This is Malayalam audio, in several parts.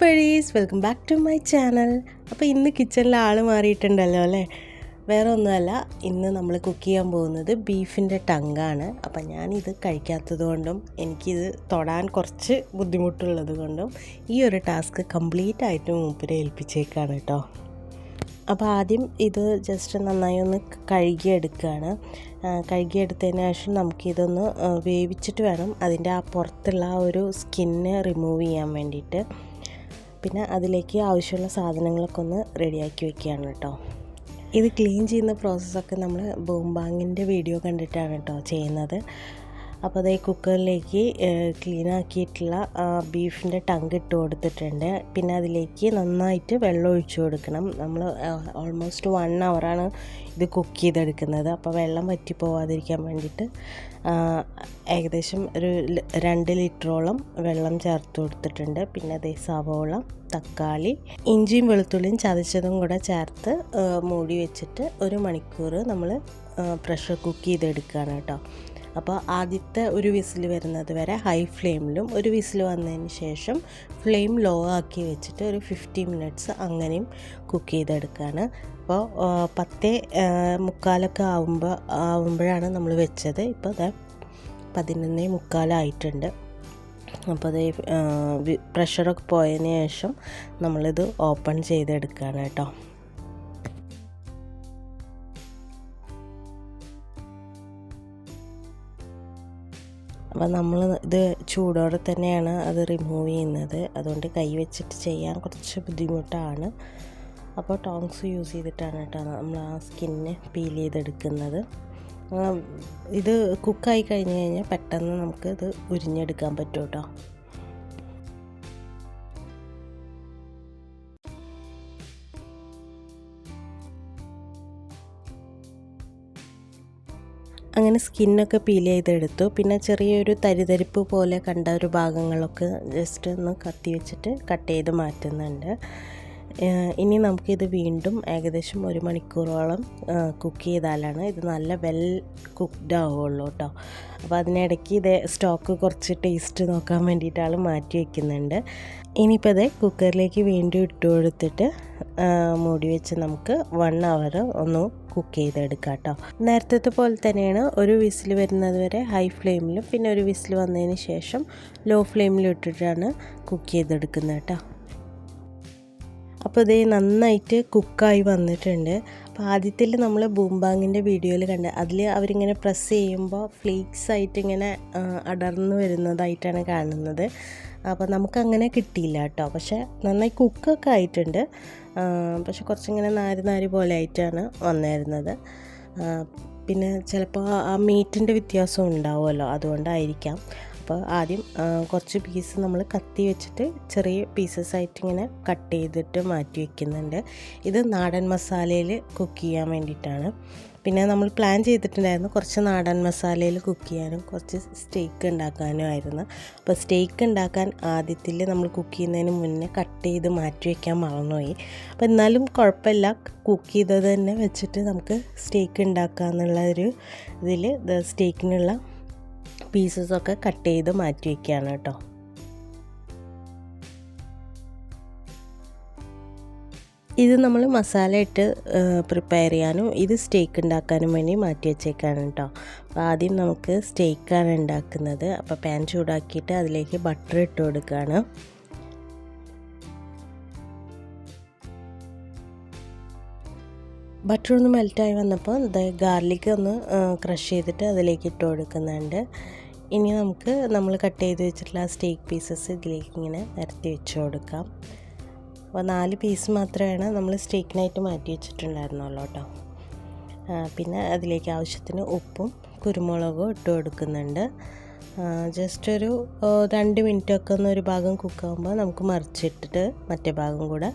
Buddies welcome back to my channel. അപ്പോൾ ഇന്ന് കിച്ചണിൽ ആൾ മാറിയിട്ടുണ്ടല്ലോ അല്ലേ? വേറെ ഒന്നുമല്ല ഇന്ന് നമ്മൾ കുക്ക് ചെയ്യാൻ പോകുന്നത് ബീഫിന്റെ ടങ്കാണ്. അപ്പം ഞാനിത് കഴിക്കാത്തത് കൊണ്ടും എനിക്കിത് തൊടാൻ കുറച്ച് ബുദ്ധിമുട്ടുള്ളത് കൊണ്ടും ഈ ഒരു ടാസ്ക് കംപ്ലീറ്റ് ആയിട്ട് മൂപ്പരെ ഏൽപ്പിച്ചേക്കാണ് കേട്ടോ. അപ്പോൾ ആദ്യം ഇത് ജസ്റ്റ് നന്നായി ഒന്ന് കഴുകിയെടുക്കുകയാണ്. കഴുകിയെടുത്തതിന് ശേഷം നമുക്കിതൊന്ന് വേവിച്ചിട്ട് വേണം അതിന്റെ ആ പുറത്തുള്ള ആ ഒരു സ്കിന്ന് റിമൂവ് ചെയ്യാൻ വേണ്ടിയിട്ട്. പിന്നെ അതിലേക്ക് ആവശ്യമുള്ള സാധനങ്ങളൊക്കെ ഒന്ന് റെഡിയാക്കി വെക്കുകയാണ് കേട്ടോ. ഇത് ക്ലീൻ ചെയ്യുന്ന പ്രോസസ്സൊക്കെ നമ്മൾ ബൂംബാങ്ങിന്റെ വീഡിയോ കണ്ടിട്ടാണ് കേട്ടോ ചെയ്യുന്നത്. അപ്പോൾ അതേ കുക്കറിലേക്ക് ക്ലീൻ ആക്കിയിട്ടുള്ള ബീഫിന്റെ ടങ്ക് ഇട്ട് കൊടുത്തിട്ടുണ്ട്. പിന്നെ അതിലേക്ക് നന്നായിട്ട് വെള്ളം ഒഴിച്ചു കൊടുക്കണം. നമ്മൾ ഓൾമോസ്റ്റ് വൺ അവറാണ് ഇത് കുക്ക് ചെയ്തെടുക്കുന്നത്. അപ്പോൾ വെള്ളം വറ്റി പോവാതിരിക്കാൻ വേണ്ടിയിട്ട് ഏകദേശം ഒരു രണ്ട് ലിറ്ററോളം വെള്ളം ചേർത്ത് കൊടുത്തിട്ടുണ്ട്. പിന്നെ അതേ സവോള തക്കാളി ഇഞ്ചിയും വെളുത്തുള്ളിയും ചതച്ചതും കൂടെ ചേർത്ത് മൂടി വെച്ചിട്ട് ഒരു മണിക്കൂർ നമ്മൾ പ്രഷർ കുക്ക് ചെയ്തെടുക്കുകയാണ് കേട്ടോ. അപ്പോൾ ആദ്യത്തെ ഒരു വിസിൽ വരുന്നത് വരെ ഹൈ ഫ്ലെയിമിലും ഒരു വിസിൽ വന്നതിന് ശേഷം ഫ്ലെയിം ലോ ആക്കി വെച്ചിട്ട് ഒരു ഫിഫ്റ്റി മിനിറ്റ്സ് അങ്ങനെയും കുക്ക് ചെയ്തെടുക്കുകയാണ്. അപ്പോൾ പത്തേ മുക്കാലൊക്കെ ആവുമ്പോൾ ആവുമ്പോഴാണ് നമ്മൾ വെച്ചത്. ഇപ്പോൾ അതെ പതിനൊന്നേ മുക്കാലായിട്ടുണ്ട് അപ്പോൾ അത് പ്രഷറൊക്കെ പോയതിന് ശേഷം നമ്മളിത് ഓപ്പൺ ചെയ്തെടുക്കുകയാണ് കേട്ടോ. അപ്പോൾ നമ്മൾ ഇത് ചൂടോടെ തന്നെയാണ് അത് റിമൂവ് ചെയ്യുന്നത്. അതുകൊണ്ട് കൈ വെച്ചിട്ട് ചെയ്യാൻ കുറച്ച് ബുദ്ധിമുട്ടാണ്. അപ്പോൾ ടോങ്സ് യൂസ് ചെയ്തിട്ടാണ് കേട്ടോ നമ്മൾ ആ സ്കിന്ന് പീൽ ചെയ്തെടുക്കുന്നത്. ഇത് കുക്കായി കഴിഞ്ഞ് കഴിഞ്ഞാൽ പെട്ടെന്ന് നമുക്ക് ഇത് ഉരിഞ്ഞെടുക്കാൻ പറ്റും കേട്ടോ അങ്ങനെ സ്കിന്നൊക്കെ പീൽ ചെയ്തെടുത്തു. പിന്നെ ചെറിയൊരു തരിതരിപ്പ് പോലെ കണ്ട ഒരു ഭാഗങ്ങളൊക്കെ ജസ്റ്റ് ഒന്ന് കത്തി വെച്ചിട്ട് കട്ട് ചെയ്ത് മാറ്റുന്നുണ്ട്. ഇനി നമുക്കിത് വീണ്ടും ഏകദേശം ഒരു മണിക്കൂറോളം കുക്ക് ചെയ്താലാണ് ഇത് നല്ല വെൽ കുക്ക്ഡ് ആവുള്ളൂ കേട്ടോ അപ്പോൾ അതിനിടയ്ക്ക് ഇത് സ്റ്റോക്ക് കുറച്ച് ടേസ്റ്റ് നോക്കാൻ വേണ്ടിയിട്ടാണ് മാറ്റി വയ്ക്കുന്നുണ്ട് ഇനിയിപ്പോൾ അത് കുക്കറിലേക്ക് വീണ്ടും ഇട്ട് കൊടുത്തിട്ട് മൂടി വെച്ച് നമുക്ക് വൺ അവർ ഒന്ന് കുക്ക് ചെയ്തെടുക്കാം കേട്ടോ നേരത്തെ പോലെ തന്നെയാണ് ഒരു വിസിൽ വരുന്നത് വരെ ഹൈ ഫ്ലെയിമിലും പിന്നെ ഒരു വിസിൽ വന്നതിന് ശേഷം ലോ ഫ്ലെയിമിലും ഇട്ടിട്ടാണ് കുക്ക് ചെയ്തെടുക്കുന്നത് കേട്ടോ അപ്പോൾ ഇത് നന്നായിട്ട് കുക്കായി വന്നിട്ടുണ്ട്. അപ്പോൾ ആദ്യത്തിൽ നമ്മൾ ബൂംബാങ്ങിന്റെ വീഡിയോയിൽ കണ്ട് അതിൽ അവരിങ്ങനെ പ്രസ് ചെയ്യുമ്പോൾ ഫ്ലേക്സ് ആയിട്ട് ഇങ്ങനെ അടർന്നു വരുന്നതായിട്ടാണ് കാണുന്നത്. അപ്പോൾ നമുക്കങ്ങനെ കിട്ടിയില്ല കേട്ടോ. പക്ഷേ നന്നായി കുക്കൊക്കെ ആയിട്ടുണ്ട്. പക്ഷെ കുറച്ചിങ്ങനെ നാരി നാരി പോലെ ആയിട്ടാണ് വന്നിരുന്നത്. പിന്നെ ചിലപ്പോൾ ആ മീറ്റിന്റെ വ്യത്യാസം ഉണ്ടാവുമല്ലോ. അതുകൊണ്ടായിരിക്കാം. അപ്പോൾ ആദ്യം കുറച്ച് പീസ് നമ്മൾ കത്തി വെച്ചിട്ട് ചെറിയ പീസസ് ആയിട്ട് ഇങ്ങനെ കട്ട് ചെയ്തിട്ട് മാറ്റി വെക്കുന്നുണ്ട്. ഇത് നാടൻ മസാലയിൽ കുക്ക് ചെയ്യാൻ വേണ്ടിയിട്ടാണ്. പിന്നെ നമ്മൾ പ്ലാൻ ചെയ്തിട്ടുണ്ടായിരുന്നു കുറച്ച് നാടൻ മസാലയിൽ കുക്ക് ചെയ്യാനും കുറച്ച് സ്റ്റേക്ക് ഉണ്ടാക്കാനും ആയിരുന്നു. അപ്പോൾ സ്റ്റേക്ക് ഉണ്ടാക്കാൻ ആദ്യത്തിൽ നമ്മൾ കുക്ക് ചെയ്യുന്നതിന് മുന്നേ കട്ട് ചെയ്ത് മാറ്റി വയ്ക്കാൻ മറന്നുപോയി. അപ്പോൾ എന്നാലും കുഴപ്പമില്ല കുക്ക് ചെയ്തത് തന്നെ വെച്ചിട്ട് നമുക്ക് സ്റ്റേക്ക് ഉണ്ടാക്കാമെന്നുള്ള ഒരു ഇതിൽ സ്റ്റേക്കിനുള്ള പീസസൊക്കെ കട്ട് ചെയ്ത് മാറ്റി വയ്ക്കുകയാണ് കേട്ടോ. ഇത് നമ്മൾ മസാല ഇട്ട് പ്രിപ്പയർ ചെയ്യാനും ഇത് സ്റ്റേക്ക് ഉണ്ടാക്കാനും വേണ്ടി മാറ്റി വെച്ചേക്കാണ് കേട്ടോ. അപ്പോൾ ആദ്യം നമുക്ക് സ്റ്റേക്കാണ് ഉണ്ടാക്കുന്നത്. അപ്പോൾ പാൻ ചൂടാക്കിയിട്ട് അതിലേക്ക് ബട്ടർ ഇട്ട് കൊടുക്കുകയാണ്. ബട്ടർ ഒന്ന് മെൽറ്റായി വന്നപ്പോൾ ഗാർലിക് ഒന്ന് ക്രഷ് ചെയ്തിട്ട് അതിലേക്ക് ഇട്ട് കൊടുക്കുന്നുണ്ട്. ഇനി നമുക്ക് നമ്മൾ കട്ട് ചെയ്ത് വെച്ചിട്ടുള്ള സ്റ്റേക്ക് പീസസ് ഇതിലേക്ക് ഇങ്ങനെ നിരത്തി വെച്ച് കൊടുക്കാം. അപ്പോൾ നാല് പീസ് മാത്രമാണ് നമ്മൾ സ്റ്റേക്കിനായിട്ട് മാറ്റി വെച്ചിട്ടുണ്ടായിരുന്നുള്ളൂ കേട്ടോ. പിന്നെ അതിലേക്ക് ആവശ്യത്തിന് ഉപ്പും കുരുമുളകും ഇട്ട് കൊടുക്കുന്നുണ്ട്. ജസ്റ്റ് ഒരു രണ്ട് മിനിറ്റൊക്കെ ഒന്ന് ഒരു ഭാഗം കുക്കാകുമ്പോൾ നമുക്ക് മറിച്ചിട്ടിട്ട് മറ്റേ ഭാഗം കൂടെ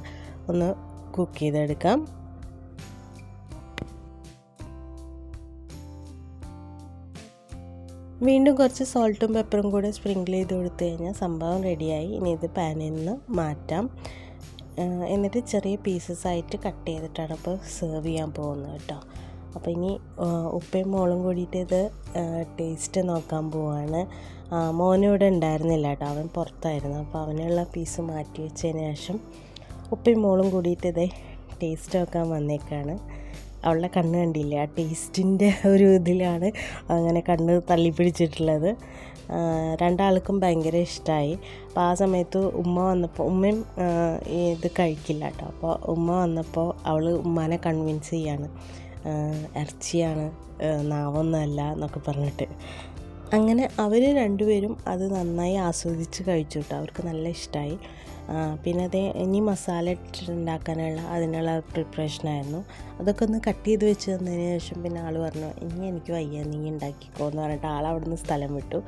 ഒന്ന് കുക്ക് ചെയ്തെടുക്കാം. വീണ്ടും കുറച്ച് സോൾട്ടും പെപ്പറും കൂടെ സ്പ്രിങ്കിൾ ചെയ്ത് കൊടുത്തു കഴിഞ്ഞാൽ സംഭവം റെഡിയായി ഇനി ഇത് പാനിൽ നിന്ന് മാറ്റാം. എന്നിട്ട് ചെറിയ പീസസ് ആയിട്ട് കട്ട് ചെയ്തിട്ടാണ് ഇപ്പോൾ സെർവ് ചെയ്യാൻ പോകുന്നത് കേട്ടോ. അപ്പോൾ ഇനി ഉപ്പയും മോളും കൂടിയിട്ട് ഇത് ടേസ്റ്റ് നോക്കാൻ പോവാണ്. മോനും മോനിവിടെ ഉണ്ടായിരുന്നില്ല കേട്ടോ. അവൻ പുറത്തായിരുന്നു. അപ്പോൾ അവനുള്ള പീസ് മാറ്റി വെച്ചതിന് ശേഷം ഉപ്പയും മോളും കൂടിയിട്ട് ഇതേ ടേസ്റ്റ് നോക്കാൻ വന്നേക്കാണ്. അവളുടെ കണ്ണ് കണ്ടില്ലേ? ആ ടേസ്റ്റിന്റെ ഒരു ഇതിലാണ് അങ്ങനെ കണ്ണ് തള്ളി പിടിച്ചിട്ടുള്ളത് രണ്ടാൾക്കും ഭയങ്കര ഇഷ്ടമായി അപ്പോൾ ആ സമയത്ത് ഉമ്മ വന്നപ്പോൾ ഉമ്മയും ഇത് കഴിക്കില്ല കേട്ടോ അപ്പോൾ ഉമ്മ വന്നപ്പോൾ അവൾ ഉമ്മാനെ കൺവിൻസ് ചെയ്യാണ്. ഇറച്ചിയാണ് നാവൊന്നുമല്ല എന്നൊക്കെ പറഞ്ഞിട്ട്. അങ്ങനെ അവർ രണ്ടുപേരും അത് നന്നായി ആസ്വദിച്ച് കഴിച്ചു കേട്ടോ അവർക്ക് നല്ല ഇഷ്ടമായി പിന്നെ അതേ ഇനി മസാല ഇട്ടിട്ടുണ്ടാക്കാനുള്ള അതിനുള്ള പ്രിപ്പറേഷനായിരുന്നു അതൊക്കെ ഒന്ന് കട്ട് ചെയ്ത് വെച്ച് തന്നതിന് ശേഷം പിന്നെ ആൾ പറഞ്ഞു ഇനി എനിക്ക് വയ്യ നീ ഉണ്ടാക്കിക്കോ എന്ന് പറഞ്ഞിട്ട് ആൾ അവിടെ നിന്ന് സ്ഥലം വിട്ടു.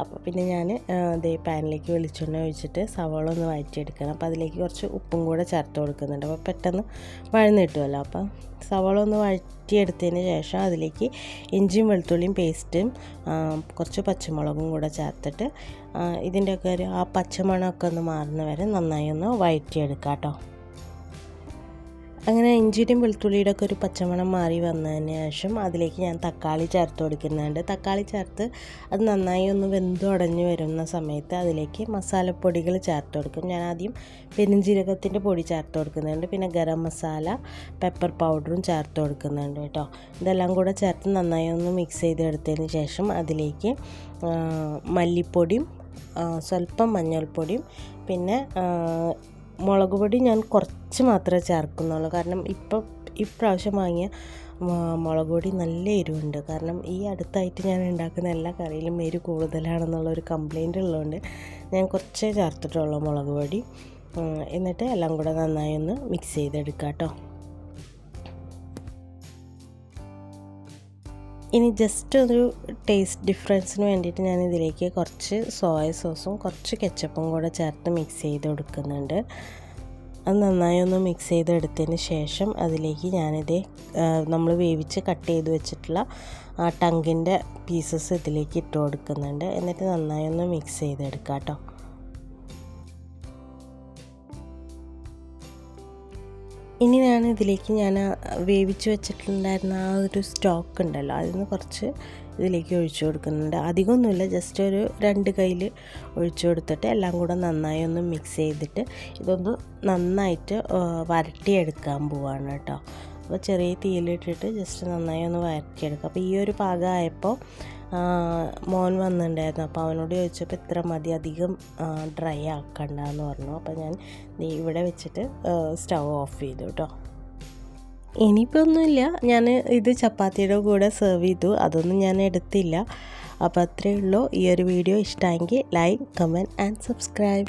അപ്പോൾ പിന്നെ ഞാൻ അതേ പാനിലേക്ക് വെളിച്ചെണ്ണ ഒഴിച്ചിട്ട് സവാള ഒന്ന് വഴറ്റിയെടുക്കണം. അപ്പോൾ അതിലേക്ക് കുറച്ച് ഉപ്പും കൂടെ ചേർത്ത് കൊടുക്കുന്നുണ്ട്. അപ്പോൾ പെട്ടെന്ന് വഴന്ന് കിട്ടുമല്ലോ അപ്പോൾ സവാള ഒന്ന് വഴറ്റിയെടുത്തതിന് ശേഷം അതിലേക്ക് ഇഞ്ചിയും വെളുത്തുള്ളിയും പേസ്റ്റും ആ, കുറച്ച് പച്ചമുളകും കൂടെ ചേർത്തിട്ട് ഇതിന്റെയൊക്കെ ഒരു ആ പച്ചമണമൊക്കെ ഒന്ന് മാറുന്ന വരെ നന്നായി ഒന്ന് വഴറ്റിയെടുക്കാം കേട്ടോ അങ്ങനെ ഇഞ്ചിയുടെയും വെളുത്തുള്ളിയുടെ ഒക്കെ ഒരു പച്ചമണം മാറി വന്നതിന് ശേഷം അതിലേക്ക് ഞാൻ തക്കാളി ചേർത്ത് കൊടുക്കുന്നുണ്ട്. തക്കാളി ചേർത്ത് അത് നന്നായി ഒന്ന് വെന്തുടഞ്ഞ് വരുന്ന സമയത്ത് അതിലേക്ക് മസാലപ്പൊടികൾ ചേർത്ത് കൊടുക്കും. ഞാൻ ആദ്യം പെരുംജീരകത്തിന്റെ പൊടി ചേർത്ത് കൊടുക്കുന്നുണ്ട്. പിന്നെ ഗരം മസാല പെപ്പർ പൗഡറും ചേർത്ത് കൊടുക്കുന്നുണ്ട് കേട്ടോ. ഇതെല്ലാം കൂടെ ചേർത്ത് നന്നായി ഒന്ന് മിക്സ് ചെയ്തെടുത്തതിന് ശേഷം അതിലേക്ക് മല്ലിപ്പൊടിയും സ്വല്പം മഞ്ഞൾപ്പൊടിയും പിന്നെ മുളക് പൊടി ഞാൻ കുറച്ച് മാത്രമേ ചേർക്കുന്നുള്ളൂ. കാരണം ഇപ്പം ഇപ്രാവശ്യം വാങ്ങിയ മുളക് പൊടി നല്ല എരിവുണ്ട്. കാരണം ഈ അടുത്തായിട്ട് ഞാൻ ഉണ്ടാക്കുന്ന എല്ലാ കറിയിലും എരിവ് കൂടുതലാണെന്നുള്ള ഒരു കംപ്ലൈന്റ് ഉള്ളതുകൊണ്ട് ഞാൻ കുറച്ചേ ചേർത്തിട്ടുള്ളൂ മുളക് പൊടി. എന്നിട്ട് എല്ലാം കൂടെ നന്നായി ഒന്ന് മിക്സ് ചെയ്തെടുക്കാം കേട്ടോ ഇനി ജസ്റ്റ് ഒരു ടേസ്റ്റ് ഡിഫറൻസിന് വേണ്ടിയിട്ട് ഞാൻ ഇതിലേക്ക് കുറച്ച് സോയ സോസും കുറച്ച് കെച്ചപ്പും കൂടെ ചേർത്ത് മിക്സ് ചെയ്ത് കൊടുക്കുന്നുണ്ട്. അത് നന്നായി ഒന്ന് മിക്സ് ചെയ്തെടുത്തതിന് ശേഷം അതിലേക്ക് ഞാനിത് നമ്മൾ വേവിച്ച് കട്ട് ചെയ്ത് വെച്ചിട്ടുള്ള ആ ടങ്കിന്റെ പീസസ് ഇതിലേക്ക് ഇട്ട് കൊടുക്കുന്നുണ്ട്. എന്നിട്ട് നന്നായി ഒന്ന് മിക്സ് ചെയ്തെടുക്കാം കേട്ടോ ഇനി ഞാൻ ഇതിലേക്ക് ഞാൻ വേവിച്ച് വെച്ചിട്ടുണ്ടായിരുന്ന ആ ഒരു സ്റ്റോക്ക് ഉണ്ടല്ലോ അതിൽ നിന്ന് കുറച്ച് ഇതിലേക്ക് ഒഴിച്ചു കൊടുക്കുന്നുണ്ട്. അധികമൊന്നുമില്ല ജസ്റ്റ് ഒരു രണ്ട് കയ്യിൽ ഒഴിച്ചു കൊടുത്തിട്ട് എല്ലാം കൂടെ നന്നായി ഒന്ന് മിക്സ് ചെയ്തിട്ട് ഇതൊന്ന് നന്നായിട്ട് വരട്ടിയെടുക്കാൻ പോവാണ് കേട്ടോ. അപ്പോൾ ചെറിയ തീയിലിട്ടിട്ട് ജസ്റ്റ് നന്നായി ഒന്ന് വരട്ടിയെടുക്കുക അപ്പോൾ ഈ ഒരു പാകമായപ്പോൾ മോൻ വന്നിട്ടുണ്ടായിരുന്നു. അപ്പോൾ അവനോട് ചോദിച്ചപ്പോൾ ഇത്ര മതി അധികം ഡ്രൈ ആക്കണ്ട എന്ന് പറഞ്ഞു. അപ്പോൾ ഞാൻ ഇവിടെ വെച്ചിട്ട് സ്റ്റൗ ഓഫ് ചെയ്തു കേട്ടോ ഇനിയിപ്പോൾ ഒന്നുമില്ല. ഞാൻ ഇത് ചപ്പാത്തിയുടെ കൂടെ സെർവ് ചെയ്തു. അതൊന്നും ഞാൻ എടുത്തില്ല. അപ്പോൾ അത്രയേ ഉള്ളൂ. ഈ ഒരു വീഡിയോ ഇഷ്ടമെങ്കിൽ ലൈക്ക് കമന്റ് ആൻഡ് സബ്സ്ക്രൈബ്